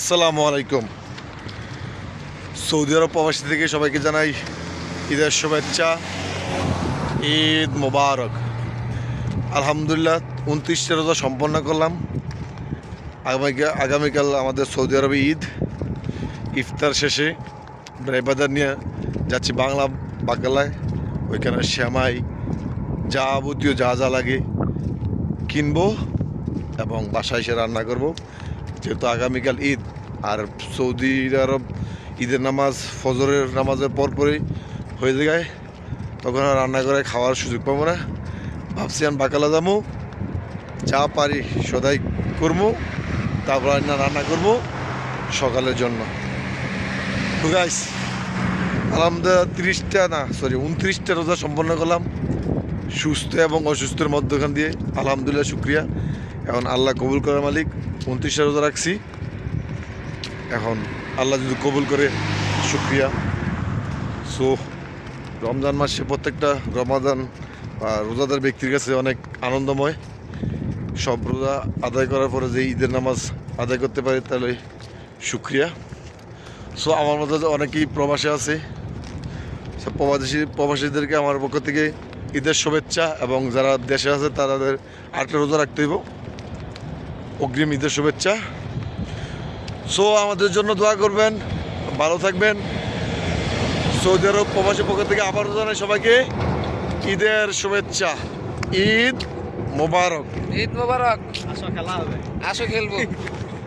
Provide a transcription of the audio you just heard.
আসসালামু আলাইকুম। সৌদি আরব প্রবাসী থেকে সবাইকে জানাই ঈদের শুভেচ্ছা, ঈদ মোবারক। আলহামদুলিল্লাহ, উনত্রিশটা রোজা সম্পন্ন করলাম। আগামীকাল আগামীকাল আমাদের সৌদি আরবে ঈদ। ইফতার শেষে ড্রাইভারদের নিয়ে যাচ্ছি বাংলা বাকালায়। ওইখানে শ্যামাই যাবতীয় যা যা লাগে কিনবো এবং বাসায় এসে রান্না করব। যেহেতু আগামীকাল ঈদ, আর সৌদি আরব ঈদের নামাজ, ফজরের নামাজের পর পরই হয়ে যায়, তখন আর রান্না করে খাওয়ার সুযোগ পাবো না। ভাবছি আমি বাকালা যাব যা পারি, সদাই করব, তারপর রান্না রান্না করব সকালের জন্য। তো গাইস আলহামদুলিল্লাহ তিরিশটা না সরি উনত্রিশটা রোজা সম্পন্ন করলাম, সুস্থ এবং অসুস্থের মধ্যখান দিয়ে। আলহামদুলিল্লাহ, শুক্রিয়া। এখন আল্লাহ কবুল করার মালিক, উনত্রিশটা রোজা রাখছি। এখন আল্লাহ যদি কবুল করে, শুক্রিয়া। সো, রমজান মাসে প্রত্যেকটা রমাদান বা রোজাদার ব্যক্তির কাছে অনেক আনন্দময়। সব রোজা আদায় করার পরে যে ঈদের নামাজ আদায় করতে পারে, তাহলে শুক্রিয়া। সো, আমার মতো অনেকেই প্রবাসে আছে সব প্রবাসী, প্রবাসীদেরকে আমার পক্ষ থেকে ঈদের শুভেচ্ছা এবং যারা দেশে আছে, তাদের আটটা রোজা রাখতে হইব। অগ্রিম ঈদের শুভেচ্ছা। সো আমাদের জন্য দোয়া করবেন ভালো থাকবেন। সৌদি আরব প্রবাসী পক্ষ থেকে আবারও জানাই সবাইকে ঈদের শুভেচ্ছা। ঈদ মোবারক। ঈদ মোবারক। আসো খেলা হবে। আসো খেলব।